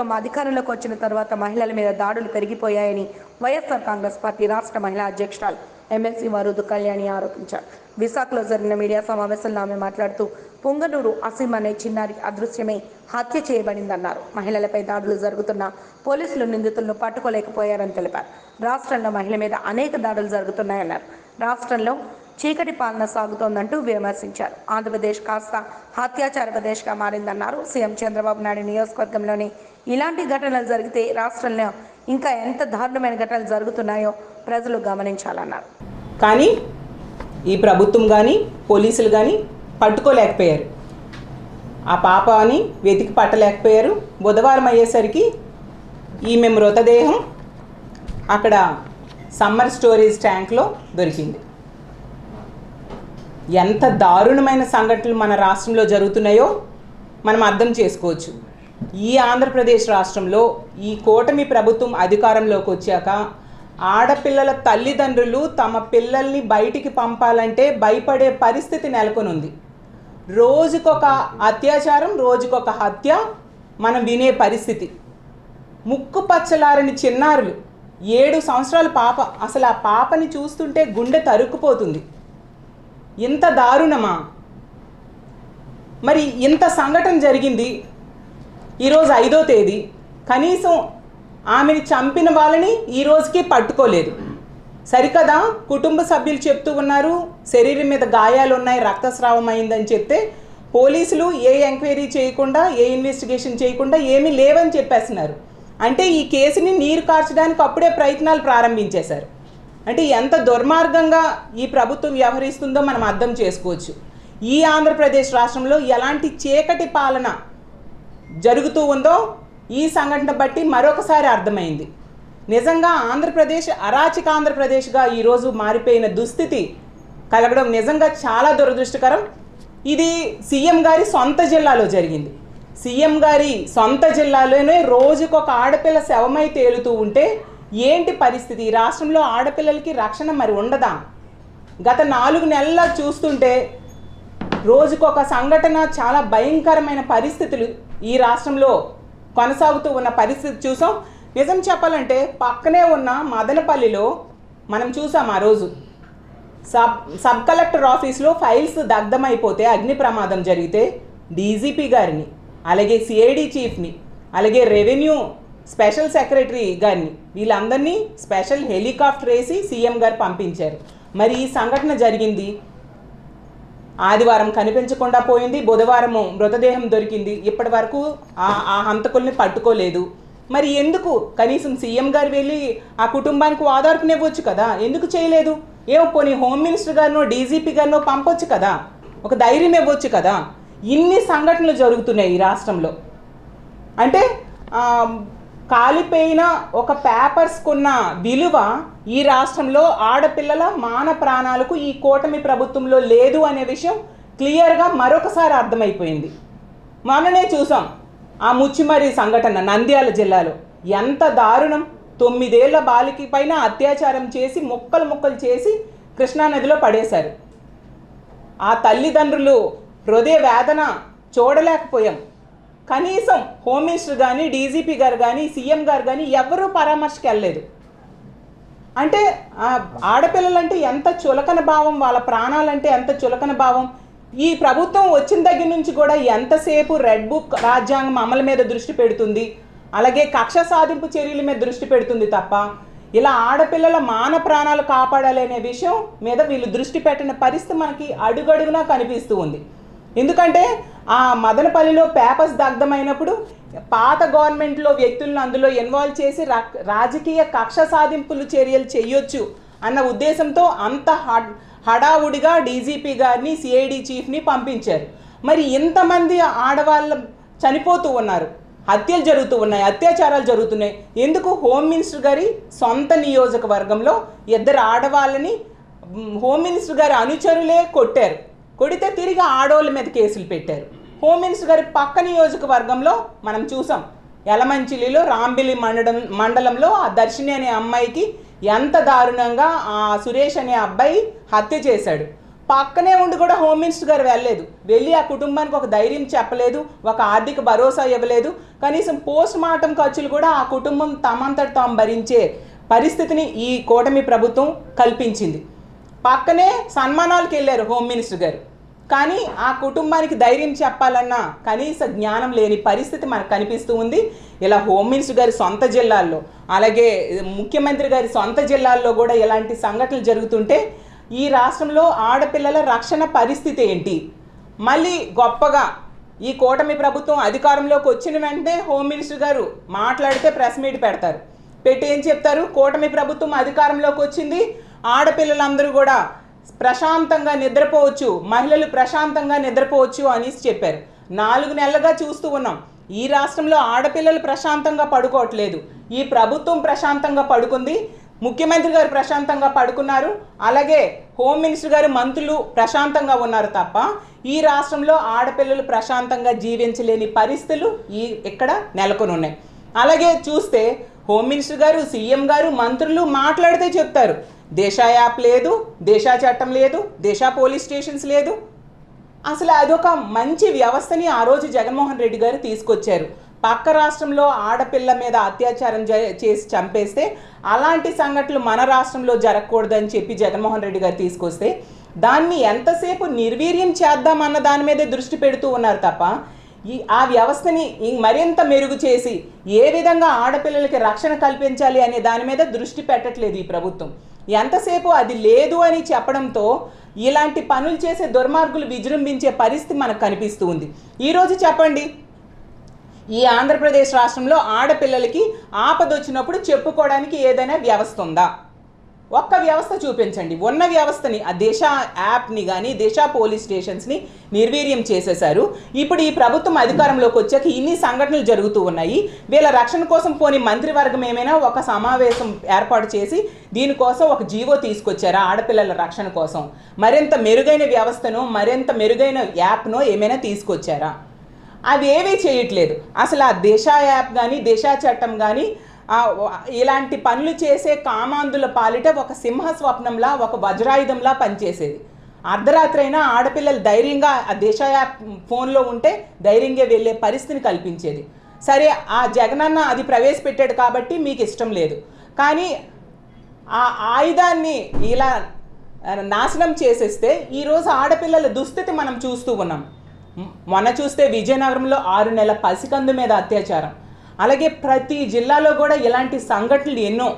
ప్రభుత్వం అధికారంలోకి వచ్చిన తర్వాత మహిళల మీద దాడులు పెరిగిపోయాయని వైఎస్ఆర్ కాంగ్రెస్ పార్టీ రాష్ట్ర మహిళా అధ్యక్షురాలు ఎమ్మెల్సీ మరుదు కళ్యాణి ఆరోపించారు. విశాఖలో జరిగిన మీడియా సమావేశంలో ఆమె మాట్లాడుతూ పొంగనూరు అసీం అనే చిన్నారి అదృశ్యమై హత్య చేయబడిందన్నారు. మహిళలపై దాడులు జరుగుతున్న పోలీసులు నిందితులను పట్టుకోలేకపోయారని తెలిపారు. రాష్ట్రంలో మహిళ మీద అనేక దాడులు జరుగుతున్నాయన్నారు. రాష్ట్రంలో చీకటి పాలన సాగుతోందంటూ విమర్శించారు. ఆంధ్రప్రదేశ్ కాస్త హత్యాచార ప్రదేశ్గా మారిందన్నారు సీఎం చంద్రబాబు నాయుడు నియోజకవర్గంలోని. ఇలాంటి ఘటనలు జరిగితే రాష్ట్రంలో ఇంకా ఎంత దారుణమైన ఘటనలు జరుగుతున్నాయో ప్రజలు గమనించాలన్నారు. కానీ ఈ ప్రభుత్వం కానీ పోలీసులు కానీ పట్టుకోలేకపోయారు. ఆ పాపని వెతికి పట్టలేకపోయారు. బుధవారం అయ్యేసరికి ఈమె మృతదేహం అక్కడ సమ్మర్ స్టోరేజ్ ట్యాంక్లో దొరికింది. ఎంత దారుణమైన సంఘటనలు మన రాష్ట్రంలో జరుగుతున్నాయో మనం అర్థం చేసుకోవచ్చు. ఈ ఆంధ్రప్రదేశ్ రాష్ట్రంలో ఈ కూటమి ప్రభుత్వం అధికారంలోకి వచ్చాక ఆడపిల్లల తల్లిదండ్రులు తమ పిల్లల్ని బయటికి పంపాలంటే భయపడే పరిస్థితి నెలకొనుంది. రోజుకొక అత్యాచారం రోజుకొక హత్య మనం వినే పరిస్థితి. ముక్కు పచ్చలారని చిన్నారులు ఏడు సంవత్సరాల పాప. అసలు ఆ పాపని చూస్తుంటే గుండె తరుక్కుపోతుంది. ఇంత దారుణమా? మరి ఇంత సంఘటన జరిగింది ఈరోజు ఐదో తేదీ. కనీసం ఆమెని చంపిన వాళ్ళని ఈ రోజుకి పట్టుకోలేదు. సరికదా? కుటుంబ సభ్యులు చెప్తూ ఉన్నారు శరీరం మీద గాయాలు ఉన్నాయి రక్తస్రావం అయిందని చెప్తే పోలీసులు ఏ ఎంక్వైరీ చేయకుండా ఏ ఇన్వెస్టిగేషన్ చేయకుండా ఏమీ లేవని చెప్పేస్తున్నారు. అంటే ఈ కేసుని నీరు కార్చడానికి అప్పుడే ప్రయత్నాలు ప్రారంభించేశారు. అంటే ఎంత దుర్మార్గంగా ఈ ప్రభుత్వం వ్యవహరిస్తుందో మనం అర్థం చేసుకోవచ్చు. ఈ ఆంధ్రప్రదేశ్ రాష్ట్రంలో ఎలాంటి చీకటి పాలన జరుగుతూ ఉందో ఈ సంఘటన బట్టి మరొకసారి అర్థమైంది. నిజంగా ఆంధ్రప్రదేశ్ అరాచక ఆంధ్రప్రదేశ్గా ఈరోజు మారిపోయిన దుస్థితి కలగడం నిజంగా చాలా దురదృష్టకరం. ఇది సీఎం గారి సొంత జిల్లాలో జరిగింది. సీఎం గారి సొంత జిల్లాలోనే రోజుకొక ఆడపిల్ల శవమై తేలుతూ ఉంటే ఏంటి పరిస్థితి? ఈ రాష్ట్రంలో ఆడపిల్లలకి రక్షణ మరి ఉండదా? గత నాలుగు నెలల్లో చూస్తుంటే రోజుకొక సంఘటన చాలా భయంకరమైన పరిస్థితులు ఈ రాష్ట్రంలో కొనసాగుతూ ఉన్న పరిస్థితి చూసాం. నిజం చెప్పాలంటే పక్కనే ఉన్న మదనపల్లిలో మనం చూసాం ఆ రోజు. సబ్ సబ్ కలెక్టర్ ఆఫీస్లో ఫైల్స్ దగ్ధమైపోతే అగ్ని ప్రమాదం జరిగితే డీజీపీ గారిని అలాగే సిఐడి చీఫ్ని అలాగే రెవెన్యూ స్పెషల్ సెక్రటరీ గారిని. వీళ్ళందరినీ స్పెషల్ హెలికాప్టర్ వేసి సీఎం గారు పంపించారు. మరి ఈ సంఘటన జరిగింది. ఆదివారం కనిపించకుండా పోయింది. బుధవారము మృతదేహం దొరికింది. ఇప్పటి వరకు ఆ ఆ హంతకుల్ని పట్టుకోలేదు. మరి ఎందుకు? కనీసం సీఎం గారు వెళ్ళి ఆ కుటుంబానికి ఓదార్పునివ్వచ్చు కదా? ఎందుకు చేయలేదు? ఏమో పోనీ హోమ్ మినిస్టర్ గారినో డీజీపీ గారినో పంపొచ్చు కదా? ఒక ధైర్యం ఇవ్వచ్చు కదా? ఇన్ని సంఘటనలు జరుగుతున్నాయి ఈ రాష్ట్రంలో. అంటే కాలిపోయిన ఒక పేపర్స్కున్న విలువ ఈ రాష్ట్రంలో ఆడపిల్లల మాన ప్రాణాలకు ఈ కూటమి ప్రభుత్వంలో లేదు అనే విషయం క్లియర్గా మరొకసారి అర్థమైపోయింది. మొన్ననే చూసాం ఆ ముచ్చిమరి సంఘటన నంద్యాల జిల్లాలో. ఎంత దారుణం! తొమ్మిదేళ్ళ బాలిక పైన అత్యాచారం చేసి ముక్కలు ముక్కలు చేసి కృష్ణానదిలో పడేశారు. ఆ తల్లిదండ్రులు హృదయ వేదన చూడలేకపోయాం. కనీసం హోమ్ మినిస్టర్ కానీ డీజీపీ గారు కానీ సీఎం గారు కానీ ఎవరూ పరామర్శకు వెళ్ళలేదు అంటే ఆడపిల్లలంటే ఎంత చులకన భావం వాళ్ళ ప్రాణాలంటే ఎంత చులకన భావం. ఈ ప్రభుత్వం వచ్చిన దగ్గర నుంచి కూడా ఎంతసేపు రెడ్ బుక్ రాజ్యాంగం అమలు మీద దృష్టి పెడుతుంది? అలాగే కక్ష సాధింపు చర్యల మీద దృష్టి పెడుతుంది తప్ప ఇలా ఆడపిల్లల మాన ప్రాణాలు కాపాడాలి అనే విషయం మీద వీళ్ళు దృష్టి పెట్టిన పరిస్థితి మనకి అడుగడుగునా కనిపిస్తూ ఉంది. ఎందుకంటే ఆ మదనపల్లిలో పేపర్స్ దగ్ధమైనప్పుడు పాత గవర్నమెంట్లో వ్యక్తులను అందులో ఇన్వాల్వ్ చేసి రా- రాజకీయ కక్ష సాధింపులు చర్యలు చేయొచ్చు అన్న ఉద్దేశంతో అంత హడ్ హడావుడిగా డీజీపీ గారిని సిఐడి చీఫ్ని పంపించారు. మరి ఇంతమంది ఆడవాళ్ళు చనిపోతూ ఉన్నారు. హత్యలు జరుగుతూ ఉన్నాయి అత్యాచారాలు జరుగుతున్నాయి. ఎందుకు హోమ్ మినిస్టర్ గారి సొంత నియోజకవర్గంలో ఇద్దరు ఆడవాళ్ళని హోమ్ మినిస్టర్ గారి అనుచరులే కొట్టారు? కొడితే తిరిగి ఆడవాళ్ళ మీద కేసులు పెట్టారు. హోమ్ మినిస్టర్ గారి పక్క నియోజకవర్గంలో మనం చూసాం. యలమంచిలిలో రాంబిలి మండలం మండలంలో ఆ దర్శిని అనే అమ్మాయికి ఎంత దారుణంగా ఆ సురేష్ అనే అబ్బాయి హత్య చేశాడు. పక్కనే ఉండి కూడా హోమ్ మినిస్టర్ గారు వెళ్ళలేదు. వెళ్ళి ఆ కుటుంబానికి ఒక ధైర్యం చెప్పలేదు ఒక ఆర్థిక భరోసా ఇవ్వలేదు. కనీసం పోస్ట్ మార్టం ఖర్చులు కూడా ఆ కుటుంబం తమంతట తాము భరించే పరిస్థితిని ఈ కూటమి ప్రభుత్వం కల్పించింది. పక్కనే సన్మానాలకు వెళ్ళారు హోమ్ మినిస్టర్ గారు. కానీ ఆ కుటుంబానికి ధైర్యం చెప్పాలన్న కనీస జ్ఞానం లేని పరిస్థితి మనకు కనిపిస్తూ ఉంది. ఇలా హోమ్ మినిస్టర్ గారి సొంత జిల్లాల్లో అలాగే ముఖ్యమంత్రి గారి సొంత జిల్లాల్లో కూడా ఇలాంటి సంఘటనలు జరుగుతుంటే ఈ రాష్ట్రంలో ఆడపిల్లల రక్షణ పరిస్థితి ఏంటి? మళ్ళీ గొప్పగా ఈ కూటమి ప్రభుత్వం అధికారంలోకి వచ్చిన వెంటనే హోమ్ మినిస్టర్ గారు మాట్లాడితే ప్రెస్ మీట్ పెడతారు. పెట్టి ఏం చెప్తారు? కూటమి ప్రభుత్వం అధికారంలోకి వచ్చింది. ఆడపిల్లలందరూ కూడా ప్రశాంతంగా నిద్రపోవచ్చు మహిళలు ప్రశాంతంగా నిద్రపోవచ్చు అనేసి చెప్పారు. నాలుగు నెలలుగా చూస్తూ ఉన్నాం. ఈ రాష్ట్రంలో ఆడపిల్లలు ప్రశాంతంగా పడుకోవట్లేదు. ఈ ప్రభుత్వం ప్రశాంతంగా పడుకుంది. ముఖ్యమంత్రి గారు ప్రశాంతంగా పడుకున్నారు. అలాగే హోమ్ మినిస్టర్ గారు మంత్రులు ప్రశాంతంగా ఉన్నారు తప్ప ఈ రాష్ట్రంలో ఆడపిల్లలు ప్రశాంతంగా జీవించలేని పరిస్థితులు ఈ ఇక్కడ నెలకొని ఉన్నాయి అలాగే చూస్తే హోమ్ మినిస్టర్ గారు సీఎం గారు మంత్రులు మాట్లాడితే చెప్తారు. దేశా యాప్ లేదు దేశా చట్టం లేదు దేశా పోలీస్ స్టేషన్స్ లేదు. అసలు అదొక మంచి వ్యవస్థని ఆ రోజు జగన్మోహన్ రెడ్డి గారు తీసుకొచ్చారు. పక్క రాష్ట్రంలో ఆడపిల్ల మీద అత్యాచారం చేసి చంపేస్తే అలాంటి సంఘటనలు మన రాష్ట్రంలో జరగకూడదని చెప్పి జగన్మోహన్ రెడ్డి గారు తీసుకొస్తే దాన్ని ఎంతసేపు నిర్వీర్యం చేద్దామన్న దాని మీదే దృష్టి పెడుతూ ఉన్నారు తప్ప ఈ ఆ వ్యవస్థని ఇం- మరింత మెరుగు చేసి ఏ విధంగా ఆడపిల్లలకి రక్షణ కల్పించాలి అనే దాని మీద దృష్టి పెట్టట్లేదు ఈ ప్రభుత్వం. ఎంతసేపు అది లేదు అని చెప్పడంతో ఇలాంటి పనులు చేసే దుర్మార్గులు విజృంభించే పరిస్థితి మనకు కనిపిస్తూ ఉంది. ఈరోజు చెప్పండి. ఈ ఆంధ్రప్రదేశ్ రాష్ట్రంలో ఆడపిల్లలకి ఆపద వచ్చినప్పుడు చెప్పుకోవడానికి ఏదైనా వ్యవస్థ ఉందా? ఒక్క వ్యవస్థ చూపించండి. ఉన్న వ్యవస్థని ఆ దేశ యాప్ని కానీ దేశ పోలీస్ స్టేషన్స్ని నిర్వీర్యం చేసేశారు. ఇప్పుడు ఈ ప్రభుత్వం అధికారంలోకి వచ్చాక ఇన్ని సంఘటనలు జరుగుతూ ఉన్నాయి. వీళ్ళ రక్షణ కోసం పోని మంత్రివర్గం ఏమైనా ఒక సమావేశం ఏర్పాటు చేసి దీనికోసం ఒక జీవో తీసుకొచ్చారా ఆడపిల్లల రక్షణ కోసం? మరింత మెరుగైన వ్యవస్థను మరింత మెరుగైన యాప్ను ఏమైనా తీసుకొచ్చారా? అవి ఏమీ చేయట్లేదు. అసలు ఆ దేశ యాప్ కానీ దిశ చట్టం కానీ ఇలాంటి పనులు చేసే కామాంధుల పాలిట ఒక సింహ స్వప్నంలా ఒక వజ్రాయుధంలా పనిచేసేది. అర్ధరాత్రి అయినా ఆడపిల్లలు ధైర్యంగా ఆ దిశ యాప్ ఫోన్లో ఉంటే ధైర్యంగా వెళ్ళే పరిస్థితిని కల్పించేది. సరే ఆ జగనన్న అది ప్రవేశపెట్టాడు కాబట్టి మీకు ఇష్టం లేదు. కానీ ఆ ఆయుధాన్ని ఇలా నాశనం చేసేస్తే ఈరోజు ఆడపిల్లల దుస్థితి మనం చూస్తూ ఉన్నాం. మొన్న చూస్తే విజయనగరంలో ఆరు నెలల పసికందు మీద అత్యాచారం. అలాగే ప్రతి జిల్లాలో కూడా ఇలాంటి సంఘటనలు ఎన్నో.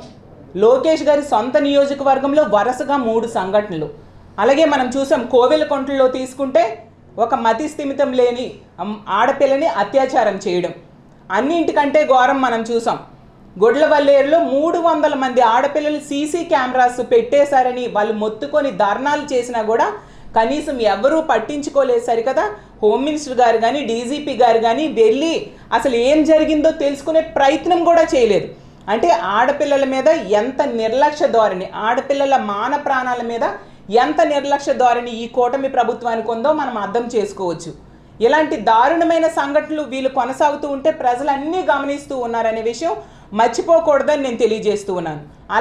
లోకేష్ గారి సొంత నియోజకవర్గంలో వరుసగా మూడు సంఘటనలు. అలాగే మనం చూసాం కోవెలకొంటలో తీసుకుంటే ఒక మతి స్థిమితం లేని ఆడపిల్లని అత్యాచారం చేయడం. అన్నింటికంటే ఘోరం మనం చూసాం. గొడ్లవల్లేరులో మూడు వందల మంది ఆడపిల్లలు సీసీ కెమెరాస్ పెట్టేశారని వాళ్ళు మొత్తుకొని ధర్నాలు చేసినా కూడా కనీసం ఎవరూ పట్టించుకోలేదు సరికదా. హోమ్ మినిస్టర్ గారు కానీ డీజీపీ గారు కానీ వెళ్ళి అసలు ఏం జరిగిందో తెలుసుకునే ప్రయత్నం కూడా చేయలేదు. అంటే ఆడపిల్లల మీద ఎంత నిర్లక్ష్య ధోరణి ఆడపిల్లల మాన ప్రాణాల మీద ఎంత నిర్లక్ష్య ధోరణి ఈ కూటమి ప్రభుత్వానికి ఉందో మనం అర్థం చేసుకోవచ్చు. ఇలాంటి దారుణమైన సంఘటనలు వీళ్ళు కొనసాగుతూ ఉంటే ప్రజలన్నీ గమనిస్తూ ఉన్నారనే విషయం మర్చిపోకూడదని నేను తెలియజేస్తూ ఉన్నాను.